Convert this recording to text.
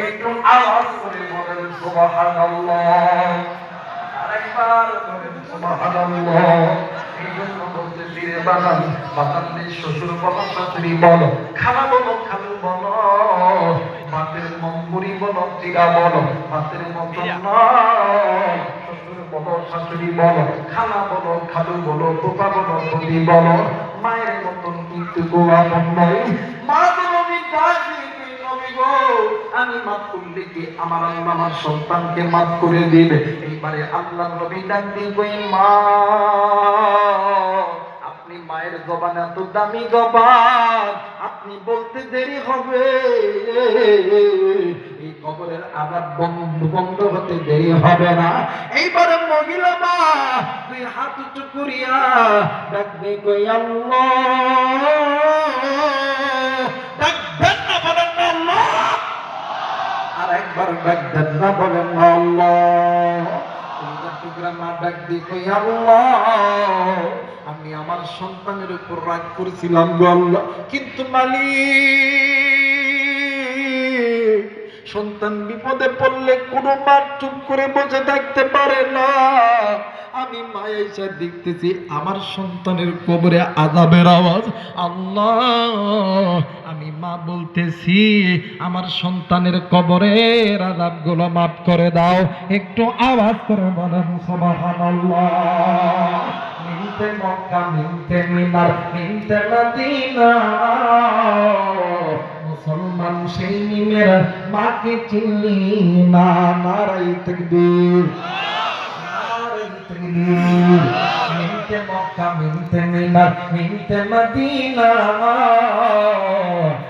একটু আওয়াজ করে বলেন সুবহানাল্লাহ আরেকবার বলেন সুবহানাল্লাহ এই জন্য বলতেছি রে বাগান বাগানের শ্বশুর বলো শাশুড়ি বলো খালা বলো খালু বলো বাতের মম্বুরি বলো টিকা বলো বাতের মতন শ্বশুর বলো শাশুড়ি বলো খালা বলো খালু বলো পোপা বলো বলি বলো গো আপন নয় আমি মাফ করলে কি আমার আল্লাহ আমার সন্তানকে মাফ করে দিবে? এইবারে আল্লাহ নবী ডাক দিবই মা, আপনি মায়ের জবান এত দামি জবান, আপনি বলতে দেরি হবে। কবরের আঘাত বন্ধ বন্ধ হতে দেরি হবে না। এইবারে মহিলা মা, তুই হাত উঁচু ডাকবে, কই আল্লাহ? আমি আমার সন্তানের উপর রাগ করেছিলাম কিন্তু মালিক সন্তান বিপদে পড়লে কোনো মা চুপ করে বসে থাকতে পারে না। আমি মায়া এসে দেখতেছি আমার সন্তানের কবরে আজাবের আওয়াজ। আল্লাহ, আমি মা বলতেছি, আমার সন্তানের কবরের আজাবগুলো মাফ করে দাও। একটু আওয়াজ করে বলেন, সুবহানাল্লাহ। মিনতে মক্কা, মিনতে মিনার, মিনতে মদিনা। সেই মেরা মাকে চিনি না নারাই তকবীর। মিনতে মক্কা মিনতে মিনার মিনতে মদিনা।